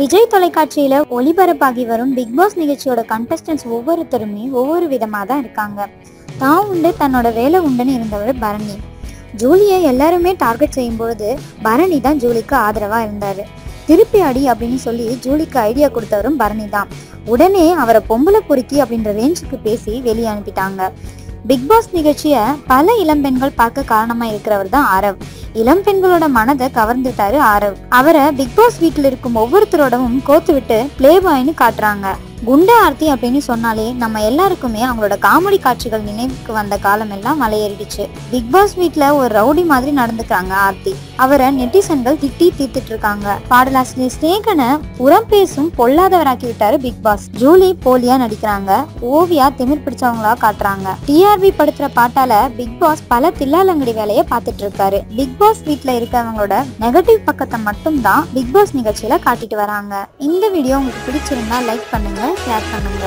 விஜய் தொலைக்காட்சியில ஒளிபரப்பாகி வரும் big pass நிகழ்ச்சியோட கண்டஸ்டன்ஸ் ஒவ்வொருத்தருமே ஒவ்வொரு விதமாக தான் இருக்காங்க. தான் உண்டு தன்னோட வேலை உண்டுன்னு இருந்தவர் பரணி. ஜூலியை எல்லாருமே டார்கெட் செய்யும்போது பரணி தான் ஜூலிக்கு ஆதரவாக இருந்தார். திருப்பி அடி அப்படின்னு சொல்லி ஜூலிக்கு ஐடியா கொடுத்தவரும் பரணி தான். உடனே அவரை பொம்பளை பொறுக்கி அப்படின்ற ரேஞ்சுக்கு பேசி வெளியே அனுப்பிட்டாங்க. பிக் பாஸ் நிகழ்ச்சியை பல இளம்பெண்கள் பார்க்க காரணமா இருக்கிறவர் தான் ஆரவ். இளம் பெண்களோட மனதை கவர்ந்துட்டாரு ஆரவ். அவரை பிக் பாஸ் வீட்டில் இருக்கும் ஒவ்வொருத்தரோடவும் கோத்து விட்டு பிளே பாய்னு காட்டுறாங்க. குண்டா ஆர்த்தி அப்படின்னு சொன்னாலே நம்ம எல்லாருக்குமே அவங்களோட காமெடி காட்சிகள் நினைவுக்கு வந்த காலம் எல்லாம் மலையேறிடுச்சு. பிக் பாஸ் வீட்ல ஒரு ரவுடி மாதிரி நடந்துக்கிறாங்க ஆர்த்தி. அவரை நெட்டிசன்கள் திட்டி தீர்த்துட்டு இருக்காங்க பாடலாசிரியர் ஸ்நேகனை புறம் பேசும் பொல்லாதவராக்கி விட்டாரு பிக் பாஸ் ஜூலி போலியா நடிக்கிறாங்க. ஓவியா திமிர் பிடிச்சவங்களா காட்டுறாங்க. டிஆர்பி படுத்துற பாட்டால பிக் பாஸ் பல தில்லாலங்கடி வேலையை பார்த்துட்டு இருக்காரு பிக் பாஸ் வீட்ல இருக்கவங்களோட நெகட்டிவ் பக்கத்தை மட்டும் தான் பிக் பாஸ் நிகழ்ச்சியில காட்டிட்டு வராங்க. இந்த வீடியோ உங்களுக்கு பிடிச்சிருந்தா லைக் பண்ணுங்க. ஷேர் பண்ணுங்க